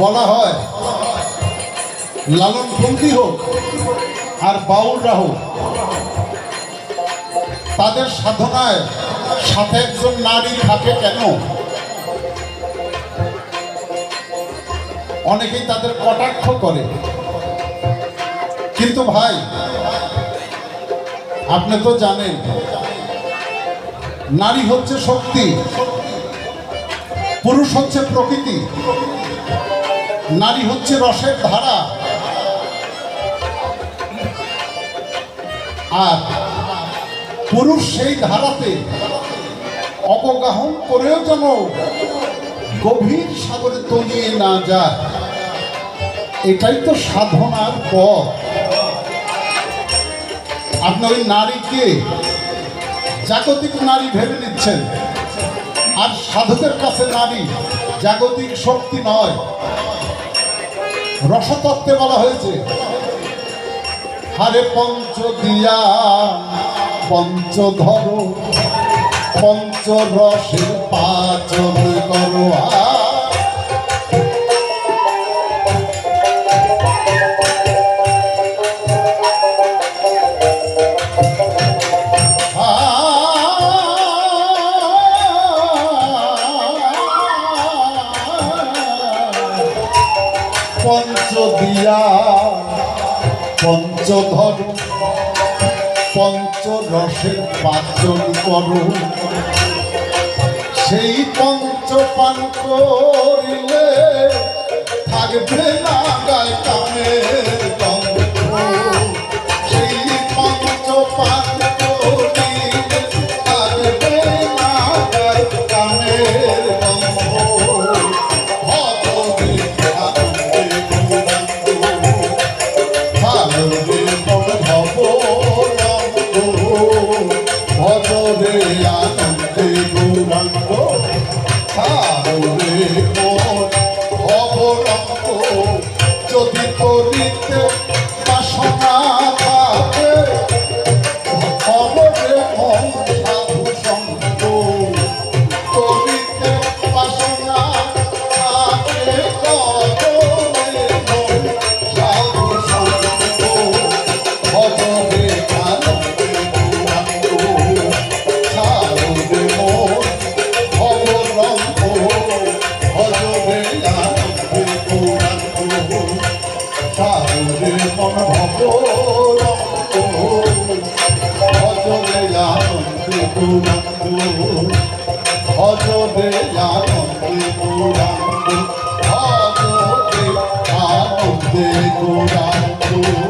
বলা হয় লালন ফন্দি হোক আর বাউলরা হোক, তাদের সাধনায় সাথে একজন নারী থাকে কেন? অনেকেই তাদের কটাক্ষ করে। কিন্তু ভাই, আপনি তো জানেন, নারী হচ্ছে শক্তি, পুরুষ হচ্ছে প্রকৃতি। নারী হচ্ছে রসের ধারা। আর পুরুষ সেই ধারাতে অপগাহন করেও যেন গভীর সাগরে তলিয়ে না যায়। এটাই তো সাধনার পথ। আপনি ওই নারীকে জাগতিক নারী ভেবে নিচ্ছেন। আর সাধকের কাছে নারী জাগতিক শক্তি নয়। রসতত্ত্বে বলা হয়েছে হারে পঞ্চ দিয়া পঞ্চ ধরো পঞ্চ রসের পাচন করো আ। পঞ্চ দিয়া পঞ্চধর পঞ্চ রসের পাচন করো। সেই পঞ্চ পান করিলে থাকবে না গায় কামের যদি করিতে বাসনা সাধুরে মন ভবরঙ্গ ভজরে আনন্দে গৌরাঙ্গ ভজরে আনন্দে গৌরাঙ্গ ভজরে আনন্দে গৌরাঙ্গ